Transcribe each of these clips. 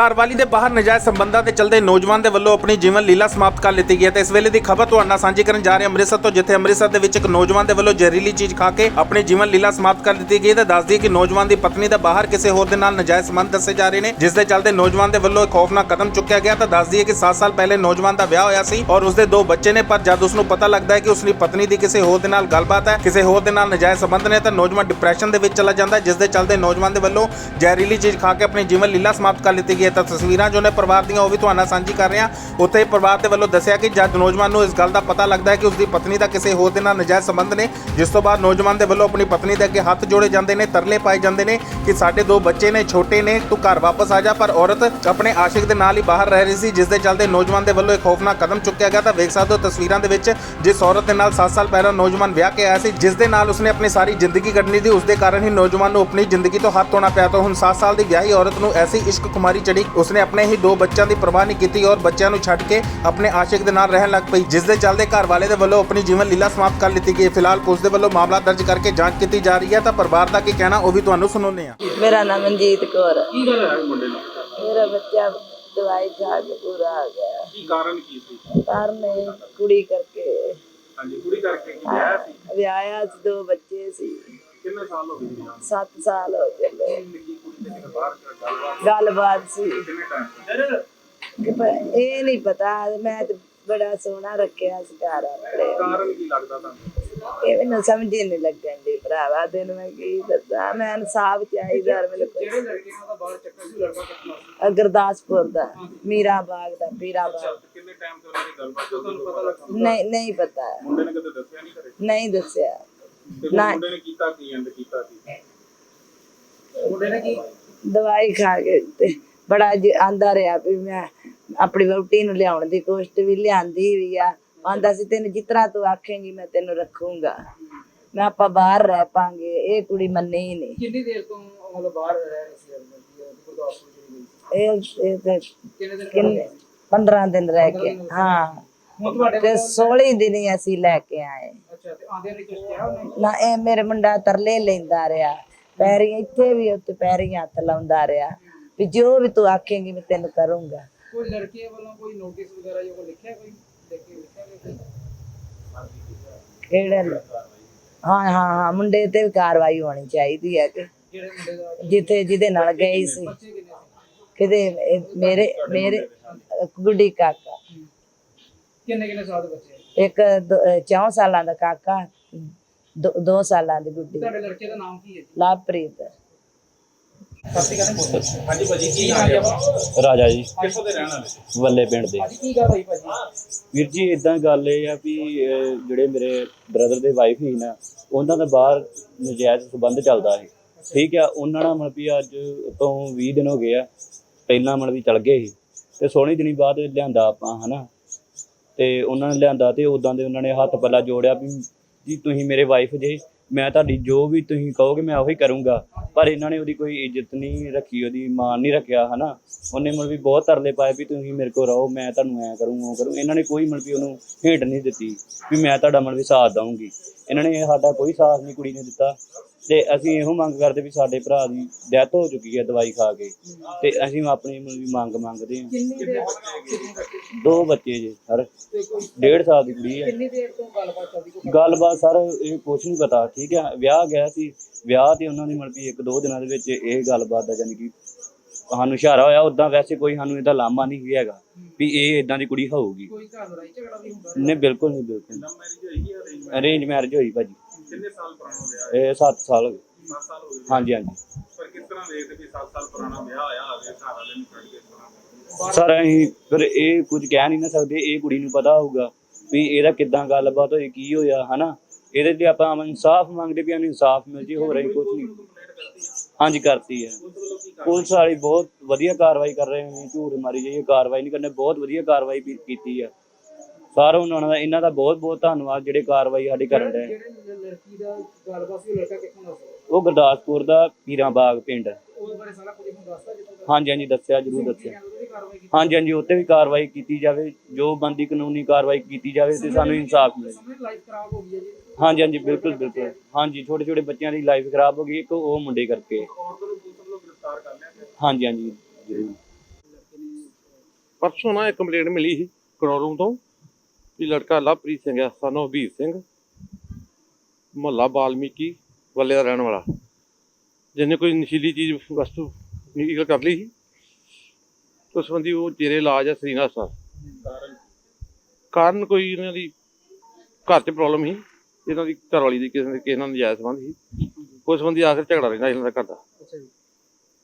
ਘਰਵਾਲੀ ਦੇ ਬਾਹਰ ਨਜਾਇਜ਼ ਸੰਬੰਧਾਂ ਦੇ ਚਲਦੇ ਨੌਜਵਾਨ ਦੇ ਵੱਲੋਂ ਆਪਣੀ ਜੀਵਨ ਲੀਲਾ ਸਮਾਪਤ ਕਰ ਲਿੱਤੀ ਗਈ ਹੈ। ਤੇ ਇਸ ਵੇਲੇ ਦੀ ਖਬਰ ਤੁਹਾਡੇ ਨਾਲ ਸਾਂਝੀ ਕਰਨ ਜਾ ਰਹੇ ਅੰਮ੍ਰਿਤਸਰ ਤੋਂ, ਜਿੱਥੇ ਅੰਮ੍ਰਿਤਸਰ ਦੇ ਵਿੱਚ ਇੱਕ ਨੌਜਵਾਨ ਦੇ ਵੱਲੋਂ ਜ਼ਹਿਰੀਲੀ ਚੀਜ਼ ਖਾ ਕੇ ਆਪਣੀ ਜੀਵਨ ਲੀਲਾ ਸਮਾਪਤ ਕਰ ਦਿੱਤੀ ਗਈ ਤੇ ਦੱਸਦੀ ਕਿ ਨੌਜਵਾਨ ਦੀ ਪਤਨੀ ਦਾ ਬਾਹਰ ਕਿਸੇ ਹੋਰ ਦੇ ਨਾਲ ਨਜਾਇਜ਼ ਸੰਬੰਧ ਦੱਸੇ ਜਾ ਰਹੇ ਨੇ, ਜਿਸ ਦੇ ਚਲਦੇ ਨੌਜਵਾਨ ਦੇ ਵੱਲੋਂ ਇੱਕ ਖੌਫਨਾਕ ਕਦਮ ਚੁੱਕਿਆ ਗਿਆ। ਤਾਂ ਦੱਸਦੀ ਹੈ ਕਿ 7 ਸਾਲ ਪਹਿਲੇ ਨੌਜਵਾਨ ਦਾ ਵਿਆਹ ਹੋਇਆ ਸੀ ਔਰ ਉਸਦੇ ਦੋ ਬੱਚੇ ਨੇ, ਪਰ ਜਦ ਉਸ ਨੂੰ ਪਤਾ ਲੱਗਦਾ ਹੈ ਕਿ ਉਸ ਦੀ ਪਤਨੀ ਦੀ ਕਿਸੇ ਹੋਰ ਦੇ ਨਾਲ ਗੱਲਬਾਤ ਹੈ, ਕਿਸੇ ਹੋਰ ਦੇ ਨਾਲ ਨਜਾਇਜ਼ ਸੰਬੰਧ ਨੇ, ਤਾਂ ਨੌਜਵਾਨ ਡਿਪਰੈਸ਼ਨ ਦੇ ਵਿੱਚ ਚਲਾ ਜਾਂਦਾ ਹੈ, ਜਿਸ ਦੇ ਚਲਦੇ ਨੌਜਵਾਨ ਦੇ ਵੱਲੋਂ ਜ਼ਹਿਰੀਲੀ ਚੀਜ਼ ਖਾ ਕੇ ਆਪਣੀ ਜੀਵਨ ਲੀਲਾ ਸਮਾਪਤ ਕਰ ਲਿੱਤੀ ਗਈ ਹੈ ਤਾਂ ਤਸਵੀਰਾਂ ਜੋ ਨੇ ਪਰਿਵਾਰ ਦੀਆਂ, ਉਹ ਵੀ ਤੁਹਾਨੂੰ ਨਾਲ ਸਾਂਝੀ ਕਰ ਰਹੇ ਹਾਂ। ਉੱਥੇ ਪਰਿਵਾਰ ਦੇ ਵੱਲੋਂ ਦੱਸਿਆ ਕਿ ਜਦ ਨੌਜਵਾਨ ਨੂੰ ਇਸ ਗੱਲ ਦਾ ਪਤਾ ਲੱਗਦਾ ਹੈ ਕਿ ਉਸ ਦੀ ਪਤਨੀ ਦਾ ਕਿਸੇ ਹੋਰ ਦੇ ਨਾਲ ਨਜਾਇਜ਼ ਸੰਬੰਧ ਨੇ, ਜਿਸ ਤੋਂ ਬਾਅਦ ਨੌਜਵਾਨ ਦੇ ਵੱਲੋਂ ਆਪਣੀ ਪਤਨੀ ਦੇ ਅੱਗੇ ਹੱਥ ਜੋੜੇ ਜਾਂਦੇ ਨੇ, ਤਰਲੇ ਪਾਏ ਜਾਂਦੇ ਨੇ ਕਿ ਸਾਡੇ ਦੋ ਬੱਚੇ ਨੇ, ਛੋਟੇ ਨੇ, ਤੂੰ ਘਰ ਵਾਪਸ ਆ ਜਾ। ਪਰ ਔਰਤ ਆਪਣੇ ਆਸ਼ਿਕ ਦੇ ਨਾਲ ਹੀ ਬਾਹਰ ਰਹਿ ਰਹੀ ਸੀ, ਜਿਸ ਦੇ ਚੱਲਦੇ ਨੌਜਵਾਨ ਦੇ ਵੱਲੋਂ ਇੱਕ ਖੌਫਨਾਕ ਕਦਮ ਚੁੱਕਿਆ ਗਿਆ ਤਾਂ ਵੇਖ ਸਕਦੇ ਹੋ ਤਸਵੀਰਾਂ ਦੇ ਵਿੱਚ, ਜਿਸ ਔਰਤ ਦੇ ਨਾਲ 7 ਸਾਲ ਪਹਿਲਾਂ ਨੌਜਵਾਨ ਵਿਆਹ ਕੇ ਆਇਆ ਸੀ, ਜਿਸ ਦੇ ਨਾਲ ਉਸਨੇ ਆਪਣੀ ਸਾਰੀ ਜ਼ਿੰਦਗੀ ਕੱਢਣੀ ਸੀ, ਉਸ ਦੇ ਕਾਰਨ ਹੀ ਨੌਜਵਾਨ ਨੂੰ ਆਪਣੀ ਜ਼ਿੰਦਗੀ ਤੋਂ ਹੱਥ ਧੋਣਾ ਪਿਆ। ਤਾਂ ਹੁਣ 7 ਸਾਲ ਦੀ ਵਿਆਹੀ ਔਰਤ ਨੂੰ ਐਸੀ ਇਸ਼ਕ ਕੁਮਾਰੀ ਚੜੀ ਉਸਨੇ ਆਪਣੇ ਹੀ ਦੋ ਬੱਚਿਆਂ ਦੀ ਪਰਵਾਹ ਨਹੀਂ ਕੀਤੀ ਔਰ ਬੱਚਿਆਂ ਨੂੰ ਛੱਡ ਕੇ ਆਪਣੇ ਆਸ਼ਿਕ ਦੇ ਨਾਲ ਰਹਿਣ ਲੱਗ ਪਈ ਜਿਸ ਦੇ ਚੱਲਦੇ ਘਰ ਵਾਲੇ ਦੇ ਵੱਲੋਂ ਆਪਣੀ ਜੀਵਨ ਲੀਲਾ ਸਮਾਪਤ ਕਰ ਲਿੱਤੀ ਗਈ। ਫਿਲਹਾਲ ਪੁਲਿਸ ਦੇ ਵੱਲੋਂ ਮਾਮਲਾ ਦਰਜ ਕਰਕੇ ਜਾਂਚ ਕੀਤੀ ਜਾ ਰਹੀ ਹੈ। ਤਾਂ ਪਰਿਵਾਰ ਦਾ ਕੀ ਕਹਿਣਾ ਉਹ ਵੀ ਤੁਹਾਨੂੰ ਸੁਣਾਉਂਦੇ ਹਾਂ। ਮੇਰਾ ਨਾਮ ਮਨਜੀਤ ਕੌਰ ਹੈ। ਕੀ ਗੱਲ ਹੈ ਮੁੰਡੇ ਨਾਲ? ਮੇਰਾ ਬੱਚਾ ਦਵਾਈ ਖਾ ਕੇ ਪੂਰਾ ਆ ਗਿਆ। ਕੀ ਕਾਰਨ ਕੀ ਸੀ? ਕਾਰਨ ਇਹ ਕੁੜੀ ਕਰਕੇ। ਹਾਂਜੀ ਕੁੜੀ ਕਰਕੇ ਕੀ ਵਿਆਹ ਸੀ? ਵਿਆਹਿਆ ਸੀ ਦੋ ਬੱਚੇ ਸੀ। ਕਿੰਨੇ ਸਾਲ ਹੋ ਗਏ ਜੀ 7 ਸਾਲ ਹੋ ਚੱਲੇ ਦੇ ਗੱਲਬਾਤ ਸੀ। ਇਹ ਨਹੀਂ ਪਤਾ ਮੈਂ ਤੇ ਬੜਾ ਸੋਹਣਾ ਰੱਖਿਆ ਸੀ ਘਰ ਆਪਣੇ। ਕਾਰਨ ਕੀ ਲੱਗਦਾ ਤੁਹਾਨੂੰ? ਇਹ ਮੈਨੂੰ ਸਮਝ ਹੀ ਨਹੀਂ ਲੱਗਣ ਦੀ ਭਰਾਵਾ ਤੈਨੂੰ ਮੈਂ ਕੀ ਦੱਸਾਂ ਮੈਂ ਇਨਸਾਫ ਚਾਹੀਦਾ ਮੈਨੂੰ ਜਿਹੜੇ ਲੜਕੇ ਨਾਲ ਤਾਂ ਬਾਹਰ ਚੱਕਰ ਸੀ ਲੜਕਾ ਕਿੱਥੋਂ ਸੀ ਅਹ ਗੁਰਦਾਸਪੁਰ ਦਾ ਮੀਰਾ ਬਾਗ ਦਾ ਪੀਰਾ ਬਾਗ ਕਿੰਨੇ ਟਾਈਮ ਤੋਂ ਉਹਨਾਂ ਦੀ ਗੱਲਬਾਤ ਤੁਹਾਨੂੰ ਪਤਾ ਲੱਗਾ? ਨਹੀਂ ਨਹੀਂ ਪਤਾ। ਮੁੰਡੇ ਨੇ ਕਦੇ ਦੱਸਿਆ ਨਹੀਂ ਕਰੇ ਨਹੀਂ ਦੱਸਿਆ। ਨਾ। ਮੁੰਡੇ ਨੇ ਕੀਤਾ ਕੀ ਐਂਡ ਕੀਤਾ ਕੀ? ਮੁੰਡੇ ਨੇ ਕੀ ਦਵਾਈ ਖਾ ਕੇ ਤੇ ਬੜਾ ਆਂਦਾ ਰਿਹਾ ਵੀ ਮੈਂ ਆਪਣੀ ਵਹੁਟੀ ਨੂੰ ਲਿਆਉਣ ਦੀ ਕੋਸ਼ਿਸ਼ ਵੀ ਲਿਆਂਦੀ ਵੀ ਆ। ਆਂਦਾ ਸੀ ਤੈਨੂੰ ਜਿਤਨਾ ਤੂੰ ਆਖੇਂਗੀ ਮੈਂ ਤੈਨੂੰ ਰੱਖੂੰਗਾ। ਮੈਂ ਆਪਾਂ ਬਾਹਰ ਰਹਿ ਪਾਂਗੇ ਇਹ ਕੁੜੀ ਮੰਨੀ ਹੀ ਨਹੀਂ। ਕਿੰਨੀ ਦੇਰ ਤੋਂ ਮਤਲਬ ਬਾਹਰ ਰਹਿ ਰਹੇ ਸੀ ਇਹ ਕਿੰਨੇ ਦਿਨ ਕਿੰਨੇ 15 ਦਿਨ ਰਹਿ ਕੇ ਹਾਂ। ਤੇ 16 ਦਿਨ ਅਸੀਂ ਲੈ ਕੇ ਆਏ। ਅੱਛਾ ਤੇ ਆਂਦੇ ਨੇ ਕੁਝ ਕਿਹਾ ਉਹਨੇ? ਨਾ ਇਹ ਮੇਰੇ ਮੁੰਡਾ ਤਰਲੇ ਲੈਂਦਾ ਰਿਹਾ। ਪੈਰੀ ਇੱਥੇ ਵੀ ਉੱਤੇ ਪੈਰੀ ਹੱਥ ਲਾਉਂਦਾ ਰਿਹਾ ਵੀ ਜੋ ਵੀ ਤੂੰ ਆਖੇਂਗੀ ਮੈਂ ਤੈਨੂੰ ਕਰੂੰਗਾ। ਕੋਈ ਲੜਕੇ ਵੱਲੋਂ ਕੋਈ ਨੋਟਿਸ ਵਗੈਰਾ ਜੋ ਕੋਈ ਲਿਖਿਆ ਕੋਈ? ਲਿਖ ਕੇ ਲਿਖਿਆ ਕੋਈ? ਕਿਹੜੇ ਲ- ਹਾਂ ਹਾਂ ਹਾਂ ਮੁੰਡੇ ਤੇ ਵੀ ਕਾਰਵਾਈ ਹੋਣੀ ਚਾਹੀਦੀ ਹੈ ਕਿ ਜਿੱਥੇ ਜਿਹਦੇ ਨਾਲ ਗਈ ਸੀ? ਕਿਤੇ ਮੇਰੇ ਮੇਰੇ ਗੁੱਡੀ ਕਾਕਾ। ਕਿੰਨੇ ਕਿੰਨੇ ਸਾਲ ਦੇ ਬੱਚੇ? ਇੱਕ 4 ਸਾਲਾਂ ਦਾ ਕਾਕਾ 2 ਸਾਲਾਂ ਦੀ ਗੁੱਡੀ। ਤੁਹਾਡੇ ਲੜਕੇ ਦਾ ਨਾਮ ਕੀ ਹੈ ਹਾਂਜੀ ਭਾਜੀ ਕੀ ਨਾਮ ਹੈ ਰਾਜਾ ਜੀ। ਕਿੱਥੋਂ ਦੇ ਰਹਿਣ ਵਾਲੇ ਵੱਲੇ ਪਿੰਡ ਦੇ। ਭਾਜੀ ਕੀ ਗੱਲ ਹੋਈ ਭਾਜੀ? ਵੀਰ ਜੀ ਇਦਾਂ ਗੱਲ ਇਹ ਆ ਵੀ ਅਹ, ਜਿਹੜੇ ਮੇਰੇ ਬ੍ਰਦਰ ਦੇ ਵਾਈਫ ਸੀ ਨਾ ਉਹਨਾਂ ਦਾ ਬਾਹਰ ਨਜਾਇਜ਼ ਸੰਬੰਧ ਚੱਲਦਾ ਸੀ। ਠੀਕ ਆ ਉਹਨਾਂ ਨਾਲ ਮਤਲਬ ਵੀ ਅੱਜ ਤੋਂ 20 ਦਿਨ ਹੋ ਗਏ ਆ ਪਹਿਲਾਂ ਮਤਲਬ ਵੀ ਚਲ ਗਏ ਸੀ। ਤੇ ਸੋਹਣੀ ਦਿਨੀ ਬਾਅਦ ਲਿਆਂਦਾ ਆਪਾਂ ਹਨਾ? ਤੇ ਉਹਨਾਂ ਨੇ ਲਿਆਂਦਾ ਤੇ ਉਦਾਂ ਦੇ ਉਹਨਾਂ ਨੇ ਹੱਥ ਪੱਲਾ ਜੋੜਿਆ ਵੀ ਜੀ ਤੁਸੀਂ ਮੇਰੇ ਵਾਈਫ ਜੇ, ਮੈਂ ਤੁਹਾਡੀ ਜੋ ਵੀ ਤੁਸੀਂ ਕਹੋਗੇ ਮੈਂ ਉਹੀ ਕਰੂੰਗਾ। ਪਰ ਇਹਨਾਂ ਨੇ ਉਹਦੀ ਕੋਈ ਇੱਜ਼ਤ ਨਹੀਂ ਰੱਖੀ, ਉਹਦੀ ਮਾਨ ਨਹੀਂ ਰੱਖਿਆ, ਹਨਾ? ਉਹਨੇ ਮਤਲਬ ਵੀ ਬਹੁਤ ਤਰਲੇ ਪਾਏ ਵੀ ਤੁਸੀਂ ਮੇਰੇ ਕੋਲ ਰਹੋ, ਮੈਂ ਤੁਹਾਨੂੰ ਐ ਕਰੂੰ, ਉਹ ਕਰੂੰ। ਇਹਨਾਂ ਨੇ ਕੋਈ ਮਤਲਬ ਵੀ ਉਹਨੂੰ ਹੇਟ ਨਹੀਂ ਦਿੱਤੀ ਵੀ ਮੈਂ ਤੁਹਾਡਾ ਮਤਲਬ ਵੀ ਸਾਥ ਦਊਂਗੀ। ਇਹਨਾਂ ਨੇ ਸਾਡਾ ਕੋਈ ਸਾਥ ਨਹੀਂ ਕੁੜੀ ਨੇ ਦਿੱਤਾ। ਤੇ ਅਸੀਂ ਇਹੋ ਮੰਗ ਕਰਦੇ ਵੀ ਸਾਡੇ ਭਰਾ ਦੀ ਡੈਥ ਹੋ ਚੁੱਕੀ ਹੈ ਦਵਾਈ ਖਾ ਕੇ। ਤੇ ਅਸੀਂ ਆਪਣੀ ਵੀ ਮੰਗ ਮੰਗਦੇ ਹਾਂ। ਕਿੰਨੀ ਦੇਰ ਦੋ ਬੱਚੇ ਜੇ ਸਰ ਡੇਢ ਸਾਲ ਦੀ ਕੁੜੀ ਹੈ। ਕਿੰਨੀ ਦੇਰ ਤੋਂ ਗੱਲਬਾਤ ਚੱਲਦੀ ਕੋਈ ਗੱਲਬਾਤ ਸਰ ਇਹ ਕੁਛ ਨਹੀਂ ਪਤਾ ਠੀਕ ਹੈ? ਵਿਆਹ ਗਿਆ ਸੀ ਵਿਆਹ ਤੇ ਉਹਨਾਂ ਦੀ ਮਤਲਬ ਵੀ ਇੱਕ ਦੋ ਦਿਨਾਂ ਦੇ ਵਿੱਚ ਇਹ ਗੱਲਬਾਤ ਦਾ ਯਾਨੀ ਕਿ ਸਾਨੂੰ ਇਸ਼ਾਰਾ ਹੋਇਆ ਉਦਾਂ ਵੈਸੇ ਕੋਈ ਸਾਨੂੰ ਇਹਦਾ ਲਾਮਾ ਨਹੀਂ ਹੈਗਾ ਵੀ ਇਹ ਇਦਾਂ ਦੀ ਕੁੜੀ ਹੋਊਗੀ। ਕੋਈ ਘਰ ਲੜਾਈ ਝਗੜਾ ਵੀ ਹੁੰਦਾ? ਨਹੀਂ ਬਿਲਕੁਲ ਨਹੀਂ ਬਿਲਕੁਲ ਅਰੇਂਜ ਮੈਰਿਜ ਹੋਈ ਭਾਜੀ। ਕਿੰਨੇ ਸਾਲ ਪੁਰਾਣਾ ਵਿਆਹ ਇਹ 7 ਸਾਲ ਹੋ ਗਏ। 7 ਸਾਲ ਹੋ ਗਏ? ਹਾਂਜੀ ਹਾਂਜੀ। ਪਰ ਕਿਸ ਤਰ੍ਹਾਂ ਵੇਖਦੇ ਵੀ 7 ਸਾਲ ਪੁਰਾਣਾ ਵਿਆਹ ਆਇਆ ਹੋਵੇ ਘਰ ਵਾਲੇ ਨੂੰ ਛੱਡ ਕੇ ਇਸ ਤਰ੍ਹਾਂ ਸਰ ਅਸੀਂ ਫਿਰ ਇਹ ਕੁਝ ਕਹਿ ਨਹੀਂ ਨਾ ਸਕਦੇ ਇਹ ਕੁੜੀ ਨੂੰ ਪਤਾ ਹੋਊਗਾ ਵੀ ਇਹਦਾ ਕਿੱਦਾਂ ਗੱਲਬਾਤ ਹੋਈ ਕੀ ਹੋਇਆ ਹਨਾ? ਇਹਦੇ ਲਈ ਆਪਾਂ ਇਨਸਾਫ ਮੰਗਦੇ ਵੀ ਸਾਨੂੰ ਇਨਸਾਫ ਮਿਲ ਜੇ ਹੋ ਰਹੀ ਕੁਝ ਨਹੀਂ। ਹਾਂਜੀ ਕਰਤੀ ਹੈ ਪੁਲਿਸ ਵਾਲੀ ਬਹੁਤ ਵਧੀਆ ਕਾਰਵਾਈ ਕਰ ਰਹੇ ਨੇ ਝੂਠ ਮਾਰੀ ਜਾਈਏ ਕਾਰਵਾਈ ਨਹੀਂ ਕਰਨੇ ਬਹੁਤ ਵਧੀਆ ਕਾਰਵਾਈ ਵੀ ਕੀਤੀ ਆ। ਸਾਰਾ ਉਹਨਾਂ ਦਾ ਇਹਨਾਂ ਦਾ ਬਹੁਤ ਬਹੁਤ ਧੰਨਵਾਦ ਜਿਹੜੇ ਕਾਰਵਾਈ ਸਾਡੀ ਕਰਨ ਦੇ। ਜਿਹੜੇ ਲੜਕੀ ਦਾ ਗੱਲਬਾਤ ਸੀ ਉਹ ਲੜਕਾ ਕਿੱਥੋਂ ਦਾ ਸੀ? ਉਹ ਗੁਰਦਾਸਪੁਰ ਦਾ ਪੀਰਾਂ ਬਾਗ ਪਿੰਡ ਉਹਦੇ ਬਾਰੇ ਸਾਰਾ ਕੁਝ ਨੂੰ ਦੱਸਦਾ ਤੱਕ? ਹਾਂਜੀ ਹਾਂਜੀ ਦੱਸਿਆ ਜਰੂਰ ਦੱਸਿਆ। ਉਹਦੀ ਕਾਰਵਾਈ ਕੀਤੀ ਹਾਂਜੀ ਹਾਂਜੀ ਉੱਤੇ ਵੀ ਕਾਰਵਾਈ ਕੀਤੀ ਜਾਵੇ ਜੋ ਬੰਦੀ ਕਾਨੂੰਨੀ ਕਾਰਵਾਈ ਕੀਤੀ ਜਾਵੇ ਤੇ ਸਾਨੂੰ ਇਨਸਾਫ ਮਿਲੇ। ਸਮਝ ਲਾਈਫ ਖਰਾਬ ਹੋ ਗਈ ਹੈ ਜੀ। ਹਾਂਜੀ ਹਾਂਜੀ ਬਿਲਕੁਲ ਬਿਲਕੁਲ। ਹਾਂਜੀ ਛੋਟੇ ਛੋਟੇ ਬੱਚਿਆਂ ਦੀ ਲਾਈਫ ਖਰਾਬ ਹੋ ਗਈ ਇੱਕ ਉਹ ਮੁੰਡੇ ਕਰਕੇ। ਔਰਤ ਨੂੰ ਪੁਲਿਸ ਵੱਲੋਂ ਗ੍ਰਿਫਤਾਰ ਕਰ ਲਿਆ ਗਿਆ। ਹਾਂਜੀ ਹਾਂਜੀ ਜ਼ਰੂਰ। ਪਰਸੋਂ ਨਾ ਇੱਕ ਕੰਪਲੇਂਟ ਮਿਲੀ ਸੀ ਕਰੋਰੂਮ ਤੋਂ। ਵੀ ਲੜਕਾ ਲਵਪ੍ਰੀਤ ਸਿੰਘ ਆ ਸਾਨੂੰ ਹਬੀਰ ਸਿੰਘ ਮੁਹੱਲਾ ਬਾਲਮੀਕੀ ਵੱਲੇ ਦਾ ਰਹਿਣ ਵਾਲਾ। ਜਿਹਨੇ ਕੋਈ ਨਸ਼ੀਲੀ ਚੀਜ਼ ਵਸਤੂ ਨਿਕਲ ਕਰ ਲਈ ਸੀ ਉਸ ਸੰਬੰਧੀ ਉਹ ਜੇਰੇ ਇਲਾਜ ਆ ਸ੍ਰੀਨਗਰ ਹਸਪਤਾਲ ਕਾਰਨ ਕੋਈ ਇਹਨਾਂ ਦੀ ਘਰ 'ਚ ਪ੍ਰੋਬਲਮ ਸੀ ਇਹਨਾਂ ਦੀ ਘਰ ਵਾਲੀ ਦੀ ਕਿਸੇ ਕਿਸੇ ਨਾਲ ਨਜਾਇਜ਼ ਸੰਬੰਧ ਸੀ। ਉਸ ਸੰਬੰਧੀ ਆਖਰ ਝਗੜਾ ਰਹਿੰਦਾ ਇਹਨਾਂ ਦਾ ਘਰ ਦਾ। ਅੱਛਾ ਜੀ।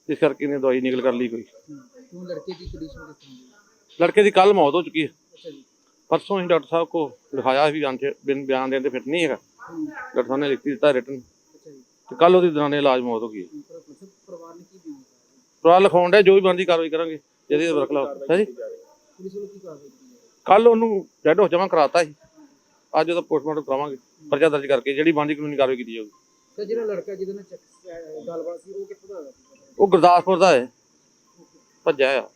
ਇਸ ਕਰਕੇ ਇਹਨੇ ਦਵਾਈ ਨਿਕਲ ਕਰ ਲਈ ਕੋਈ। ਲੜਕੇ ਦੀ ਕੰਡੀਸ਼ਨ ਕਿਸ ਤਰ੍ਹਾਂ ਦੀ ਹੈ? ਲੜਕੇ ਦੀ ਕੱਲ ਮੌਤ ਹੋ ਚੁੱਕੀ ਹੈ। ਅੱਛਾ ਜੀ। ਪਰਸੋਂ ਹੀ ਡਾਕਟਰ ਸਾਹਿਬ ਕੋ ਲਿਖਾਇਆ ਵੀ ਬਿਆਨ ਬਿਨ ਬਿਆਨ ਦੇਣ ਤੇ ਫਿੱਟ ਨਹੀਂ ਹੈਗਾ। ਡਾਕਟਰ ਸਾਹਿਬ ਨੇ ਲਿਖ ਦਿੱਤਾ ਰਿਟਨ ਤੇ ਕੱਲ ਉਹਦੀ ਦੌਰਾਨੇ ਇਲਾਜ ਮੌਤ ਹੋ ਗਈ ਪਰਿਵਾਰ ਨੇ ਕੀ ਬਿਆਨ ਦਿੱਤਾ? ਪਰਿਵਾਰ ਲਿਖਾਉਣ ਦਾ ਜੋ ਵੀ ਬਣਦੀ ਕਾਰਵਾਈ ਕਰਾਂਗੇ। ਜਿਹਦੀ ਵਰਕਲਾ ਹੈ ਜੀ? ਕੱਲ ਉਹਨੂੰ ਡੈਡ ਹੋ ਜਮਾ ਕਰਾਤਾ ਸੀ। ਅੱਜ ਉਹਦਾ ਪੋਸਟਮਾਰਟਮ ਕਰਾਵਾਂਗੇ। ਪਰਚਾ ਦਰਜ ਕਰਕੇ ਜਿਹੜੀ ਬਣਦੀ ਕਾਨੂੰਨੀ ਕਾਰਵਾਈ ਕੀਤੀ ਜਾਊਗੀ। ਤੇ ਜਿਹੜਾ ਲੜਕਾ ਜਿਹਦੇ ਨਾਲ ਗੱਲਬਾਤ ਸੀ ਉਹ ਕਿੱਥੋਂ ਦਾ? ਉਹ ਗੁਰਦਾਸਪੁਰ ਦਾ ਹੈ। ਭੱਜਿਆ ਆ।